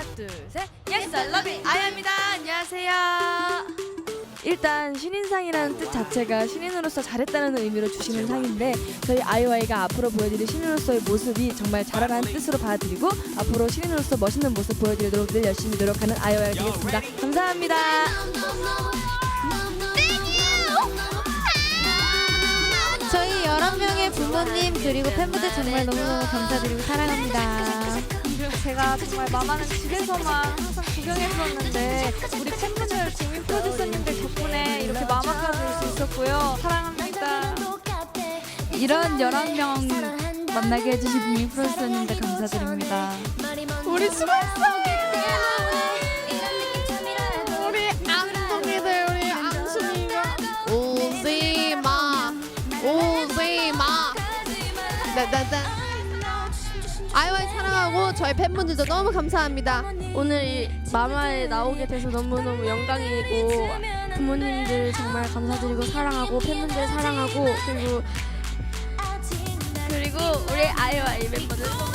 하나 둘셋. Yes I love it. 아야입니다. 안녕하세요. 일단 신인상이라는 뜻 자체가 신인으로서 잘했다는 의미로 주시는 상인데 저희 아이와이가 앞으로 보여드릴 신인으로서의 모습이 정말 잘하라는 뜻으로 받아들이고 앞으로 신인으로서 멋있는 모습 보여드리도록 늘 열심히 노력하는 아이와이가 되겠습니다. 감사합니다. 저희 11명의 부모님 그리고 팬분들 정말 너무너무 감사드리고 사랑합니다. 제가 정말 마마는 집에서만 항상 구경했었는데 우리 팬분들 지민 프로듀서님들 덕분에 이렇게 마마까지 올 수 있었고요. 사랑합니다. 이런 11명 만나게 해주신 국민 프로듀서님들 감사드립니다 우리 수고했어. 오지마 오지마 따따따 아이와이 사랑하고 저희 팬분들도 너무 감사합니다. 오늘 이 마마에 나오게 돼서 너무너무 영광이고 부모님들 정말 감사드리고 사랑하고 팬분들 사랑하고 그리고 그리고 우리 아이와이 멤버들